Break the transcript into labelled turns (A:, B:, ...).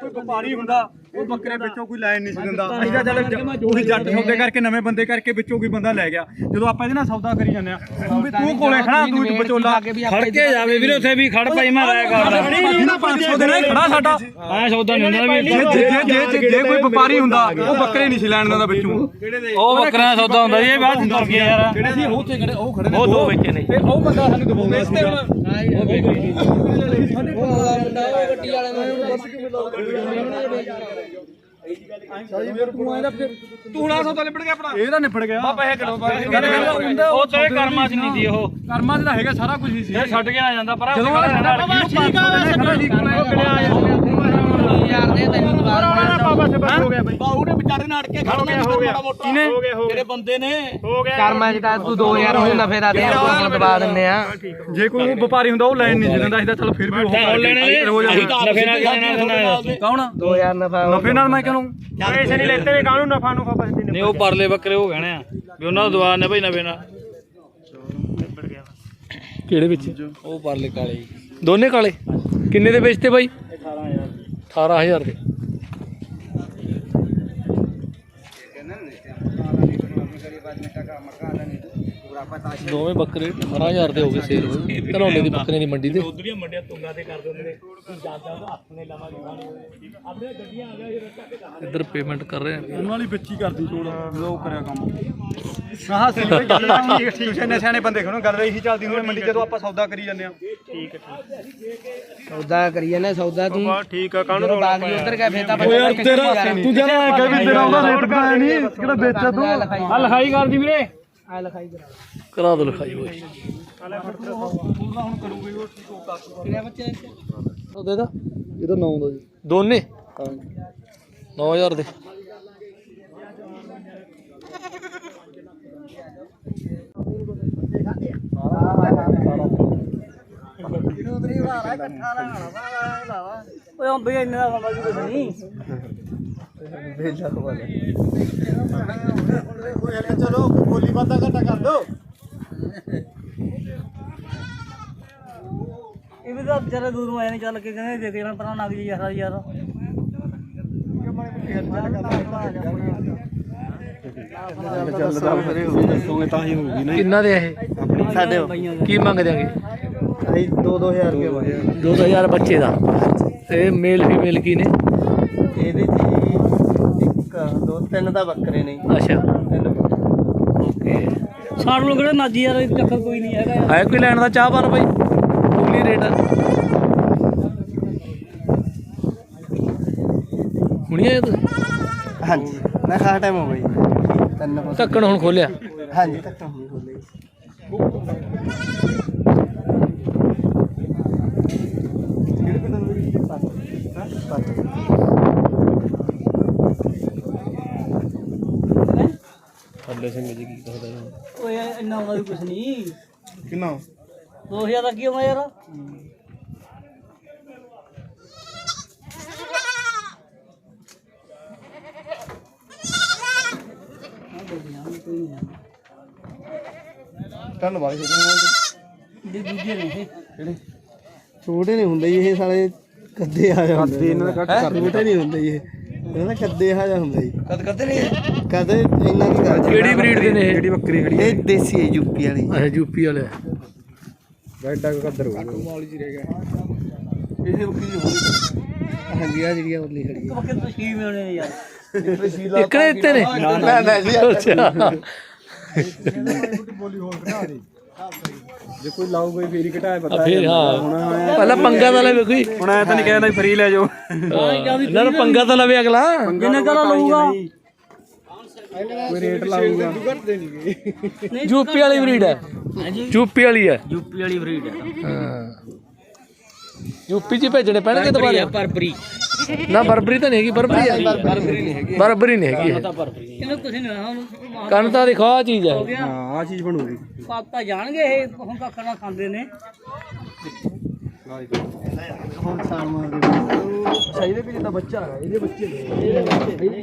A: ਕੋਈ ਵਪਾਰੀ ਹੁੰਦਾ ਉਹ ਬੱਕਰੇ ਵਿੱਚੋਂ ਕੋਈ ਲੈਣ ਨਹੀਂ ਸੀ ਦਿੰਦਾ। ਅਸੀਂ ਤਾਂ ਚੱਲ ਉਹੀ ਜੱਟ ਸੌਦੇ ਕਰਕੇ ਨਵੇਂ ਬੰਦੇ ਕਰਕੇ ਵਿੱਚੋਂ ਕੋਈ ਬੰਦਾ ਲੈ ਗਿਆ। ਜਦੋਂ ਆਪਾਂ ਇਹਦੇ ਨਾਲ ਸੌਦਾ ਕਰੀ ਜਾਂਦੇ ਆ ਤੂੰ ਵੀ ਤੂੰ ਕੋਲੇ ਖੜਾ ਤੂੰ ਇੱਕ ਵਿਚੋਲਾ।
B: ਖੜ ਕੇ ਜਾਵੇ ਵੀਰੇ ਉੱਥੇ ਵੀ ਖੜ ਪਈ ਮੈਂ ਰਾਇ ਕਰਦਾ।
A: ਜਿਹੜਾ 500 ਦੇਣਾ ਖੜਾ ਸਾਡਾ।
B: ਐ ਸੌਦਾ ਨਹੀਂ ਹੁੰਦਾ ਵੀ
A: ਜੇ ਜੇ ਜੇ ਕੋਈ ਵਪਾਰੀ ਹੁੰਦਾ ਉਹ ਬੱਕਰੇ ਨਹੀਂ ਸੀ ਲੈਣ ਦਿੰਦਾ ਵਿੱਚੋਂ।
B: ਉਹ ਬੱਕਰਿਆਂ ਦਾ ਸੌਦਾ ਹੁੰਦਾ ਜੀ ਇਹ ਬਾਅਦ ਤੁਰ ਗਿਆ ਯਾਰ।
A: ਜਿਹੜੇ ਸੀ? ਉਹ ਤੇ ਖੜੇ ਉਹ ਖੜੇ
B: ਉਹ ਦੋ ਵੇਚੇ ਨੇ
A: ਤੇ ਉਹ ਬੰਦਾ ਸਾਨੂੰ ਦਬਾਉਂਦਾ ਸੀ ਤੇ ਹੁਣ ਤੂੰ ਨਾ ਸੌਦਾ ਨਿਬੜ ਗਿਆ। ਆਪਣਾ ਇਹ ਤਾਂ ਨਿਬੜ ਗਿਆ ਪੈਸੇ ਕਿਲੋ
B: ਉਹ ਤੇ ਕਰਮਾਂ ਚ ਨਹੀਂ ਦੀ ਉਹ।
A: ਕਰਮਾਂ ਦਾ ਹੈਗਾ ਸਾਰਾ ਕੁਝ ਹੀ ਸੀ।
B: ਇਹ ਛੱਡ ਕੇ ਆ ਜਾਂਦਾ ਪਰ
A: ਜਦੋਂ ਉਹ ਠੀਕ
C: ਬਾਹੂ ਨੇ ਵਿਚਾਰੇ ਨਾਲ ਅੜ ਕੇ ਖੜ ਗਿਆ। ਹੋ ਗਿਆ
A: ਕਿਨੇ
C: ਜਿਹੜੇ ਬੰਦੇ ਨੇ।
D: ਕਰਮਾਂ ਚ ਤਾਂ ਤੂੰ 2000 ਹੁਣ ਨਫੇ ਦਾ ਦੇ ਆਪਾਂ ਦਬਾ ਦਿੰਨੇ ਆ।
A: ਜੇ ਕੋਈ ਵਪਾਰੀ ਹੁੰਦਾ ਉਹ ਲੈਣ ਨਹੀਂ ਸੀ ਤਾਂ ਚਲ ਫਿਰ ਵੀ ਉਹ
B: ਉਹ ਲੈਣੇ ਨੇ ਨਾਲ ਕਿਹਨੇ ਨਾਲ ਦਿੰਦਾ
A: ਕੌਣ?
D: 2000 ਨਫਾ
A: ਨਫੇ ਨਾਲ ਮੈਂ ਕਿਉਂ
C: ਪੈਸੇ ਨਹੀਂ ਲੈਤੇ ਨੇ ਕਾਹਨੂੰ ਨਫਾ ਨੂੰ ਖਪਾ
B: ਨਹੀਂ ਉਹ ਪਰਲੇ ਬੱਕਰੇ ਉਹ ਕਹਿਣੇ ਆ ਵੀ ਉਹਨਾਂ ਦਾ ਦਵਾ ਨੇ ਭਾਈ ਨਵੇਂ ਨਾਲ।
E: ਕਿਹੜੇ ਵਿੱਚ?
B: ਉਹ ਪਰਲੇ ਕਾਲੇ। ਜੀ।
E: ਦੋਨੇ ਕਾਲੇ? ਕਿੰਨੇ ਦੇ ਵੇਚਤੇ ਬਾਈ? 18000 ਦੇ। টাকা আমাকে আদানি ਦੋਵੇਂ ਬੱਕਰੇ 18000 ਦੇ ਹੋ ਗਏ ਸੇਲ ਹੋਏ। ਧਨੌਲੇ ਦੀ ਬੱਕਰੇ ਦੀ ਮੰਡੀ ਤੇ। ਉਧਰੀਆਂ ਮੰਡੀਆਂ ਤੁੰਗਾ ਤੇ ਕਰ ਦਿੰਦੇ ਨੇ। ਇੱਧਰ ਪੇਮੈਂਟ ਕਰ ਰਹੇ ਆ।
A: ਉਹਨਾਂ ਵਾਲੀ ਬੱਚੀ ਕਰਦੀ ਜਦੋਂ ਉਹ ਕਰਿਆ ਕੰਮ। ਹਾਂ ਸੀ ਬਈ ਗੱਲ ਠੀਕ ਠੀਕ ਸਿਆਣੇ ਸਿਆਣੇ ਬੰਦੇ ਖਣੋ ਗੱਲ ਰਹੀ ਸੀ ਚੱਲਦੀ ਹੁੰਦੀ ਮੰਡੀ ਜਦੋਂ ਆਪਾਂ ਸੌਦਾ ਕਰੀ ਜਾਂਦੇ ਆ।
D: ਸੌਦਾ ਕਰੀ ਜਾਂਦੇ ਸੌਦਾ ਤੂੰ
C: ਠੀਕ ਆ
D: ਜਦੋਂ ਬਾਗ ਜੀ ਉਧਰ ਗਿਆ ਫੇਰ ਤਾਂ
A: ਤੂੰ ਜਨਾ ਕਹਿ ਵੀ ਤੇਰਾ ਉਹਦਾ ਰੇਟ ਬਣਾਇਆ ਨਹੀਂ ਕਿਹੜਾ ਵੇਚਿਆ ਤੂੰ?
B: ਆ ਲਿਖਾਈ। ਕਰ ਦੀ ਵੀਰੇ?
D: ਆ ਲਿਖਾਈ ਕਰਾ
E: ਕਰਾ ਦੋ ਲਿਖਾਈ ਹੋਈ।
D: ਕਿਹੜੇ ਬੱਚੇ
E: ਉਹ ਦੇ ਦਾ। ਇਹਦਾ 9 ਦਾ ਜੀ। ਦੋਨੇ? ਹਾਂ। 9000 ਦੇ।
D: ਓਏ ਹੁਣ ਬਈ ਇੰਨੇ ਦਾ ਬਾਬਾ ਜੀ ਕੁਛ ਨਹੀਂ।
C: ਚਲੋ ਬੋਲੀ ਬਾਤਾਂ ਘਟਾ ਕਰ ਦੋ
D: ਇਹ ਵੀ ਤਾਂ ਵਿਚਾਰੇ ਦੂਰ ਆਏ ਨੇ ਚੱਲ ਕੇ ਕਹਿੰਦੇ ਦੇਖ ਜਾਣਾ ਪਰਾਂ ਨਗ ਜੀ ਯਾਰ ਯਾਰ।
E: ਕਿੰਨਾ ਦੇ ਇਹ?
C: ਸਾਡੇ
E: ਕੀ ਮੰਗ ਦਿਆਂਗੇ
C: ਅਸੀਂ 2-2000 ਰੁਪਏ ਮੰਗਿਆ
E: 2000 ਬੱਚੇ ਦਾ। ਤੇ ਮੇਲ ਫੀਮੇਲ ਕੀ ਨੇ?
C: ਇਹਦੇ ਚ ਇੱਕ ਦੋ ਤਿੰਨ ਤਾਂ ਬੱਕਰੇ ਨੇ।
E: ਅੱਛਾ।
C: ਤਿੰਨ
E: ਓਕੇ।
D: ਸਾਡ ਲੋਕ ਕਿਹੜੇ ਨਾਜੀ ਯਾਰ ਇਹ ਚੱਕਰ ਕੋਈ ਨਹੀਂ ਹੈਗਾ। ਯਾਰ
E: ਹੈ ਕੋਈ ਲੈਣ ਦਾ ਚਾਹ ਪਾਣ ਬਾਈ? ਫੁੱਲੀ ਰੇਟ। ਹੁਣੀ ਆਏ ਤੁਸੀਂ
C: ਹਾਂਜੀ। ਮੈਂ ਖਾ ਟਾਈਮ ਹੋ ਗਈ ਤਿੰਨ ਬਸ
E: ਢੱਕਣ ਹੁਣ ਖੋਲਿਆ।
C: ਹਾਂਜੀ ਤੱਕ ਤਾਂ ਹੋਈ ਖੋਲੇ
D: ਓਏ ਇੰਨਾ ਵੀ ਕੁਛ ਨਹੀਂ।
C: ਕਿੰਨਾ?
D: 2000 ਦਾ ਕੀ ਹੋਣਾ ਯਾਰ?
C: ਧੰਨਵਾਦ ਜੀ।
D: ਦੇ ਦੂਜੇ ਨੇ ਇਹ।
C: ਛੋਟੇ ਨਹੀਂ ਹੁੰਦੇ ਜੀ ਇਹ ਸਾਲੇ ਕੱਦੇ ਆ ਜਾਂਦੇ ਕੱਦੇ ਇਹਨਾਂ ਦਾ ਕੱਟ ਛੋਟੇ ਨਹੀਂ ਹੁੰਦੇ ਜੀ ਇਹ। ਇਹਨਾਂ ਦਾ ਕੱਦੇ ਆ ਜਾ ਹੁੰਦਾ ਜੀ। ਕਦ ਕਦੇ ਨਹੀਂ ਕਦੇ ਇੰਨਾ ਕੀ ਕਰ
E: ਕਿਹੜੀ ਬਰੀਡ ਦੇ ਨੇ ਇਹ? ਜਿਹੜੀ
C: ਬੱਕਰੀ ਖੜੀ ਇਹ ਦੇਸੀ ਹੈ ਯੂਪੀ ਵਾਲੀ।
E: ਅੱਛਾ ਯੂਪੀ ਵਾਲੇ।
C: ਐਡਾ ਕੱਦਰ ਹੋਊਗਾ ਕਮਾਲ ਜੀ ਰਹਿ ਗਿਆ। ਇਹ ਬੱਕਰੀ ਹੋਣੀ ਹਾਂਜੀ ਆ ਜਿਹੜੀ ਆ ਉਰਲੀ ਖੜੀ
D: ਨੇ ਯਾਰ?
E: ਇਕੜੇ ਦਿੱਤੇ ਨੇ?
C: ਨਾ ਨਾ। ਜੀ
E: ਅੱਛਾ।
A: ਜੇ ਕੋਈ ਲਾਊ ਕੋਈ ਫੇਰੀ ਘਟਾਏ
E: ਆ ਫੇਰ ਹਾਂ। ਪਹਿਲਾਂ ਪੰਗਾ ਤਾਂ ਲਵੇ ਕੋਈ
A: ਹੁਣ ਐ ਤਾਂ ਨਹੀਂ ਕਹਿੰਦਾ ਫਰੀ ਲੈ ਜਾਓ।
E: ਇਹਨਾਂ ਨੂੰ ਪੰਗਾ ਤਾਂ ਲਵੇ ਅਗਲਾ।
D: ਜਿੰਨੇ ਕਰਾ ਲਊਗਾ।
A: ਕੋਈ ਰੇਟ ਲਾਊਗਾ।
E: ਯੂਪੀ ਵਾਲੀ ਬਰੀਡ ਹੈ। ਯੂਪੀ ਵਾਲੀ ਹੈ।
D: ਯੂਪੀ ਵਾਲੀ ਬਰੀਡ ਹੈ।
E: ਹਾਂ। ਯੂਪੀ ਚ ਹੀ ਭੇਜਣੇ ਪੈਣਗੇ ਦੁਬਾਰੇ।
D: ਪਰਪਰੀ
E: ਨਾ ਬਰਬਰੀ ਤਾਂ ਨਹੀਂ ਹੈਗੀ ਬਰਬਰੀ ਹੈ ਬਰਬਰੀ ਨਹੀਂ ਹੈਗੀ। ਬਰਬਰੀ ਨਹੀਂ ਹੈਗੀ ਇਹ।
D: ਇਹਨੂੰ ਕੁਛ ਨਹੀਂ ਹੋਣਾ ਉਹਨੂੰ
E: ਕੰਨ ਤਾਂ ਦਿਖਾ ਆਹ ਚੀਜ਼ ਹੈ
A: ਹਾਂ ਆ ਚੀਜ਼ ਬਣੂਗੀ।
D: ਪਾਪਾ ਜਾਣਗੇ ਇਹ ਹੁਣ ਕੱਖ ਨਾ ਖਾਂਦੇ ਨੇ।
C: ਹੁਣ ਸਾਲ ਮਾਰ ਦੇ
A: ਸਹੀ ਦੇ ਵੀ ਜਿੱਦਾਂ ਬੱਚਾ ਹੈਗਾ ਇਹਦੇ ਬੱਚੇ ਨੇ।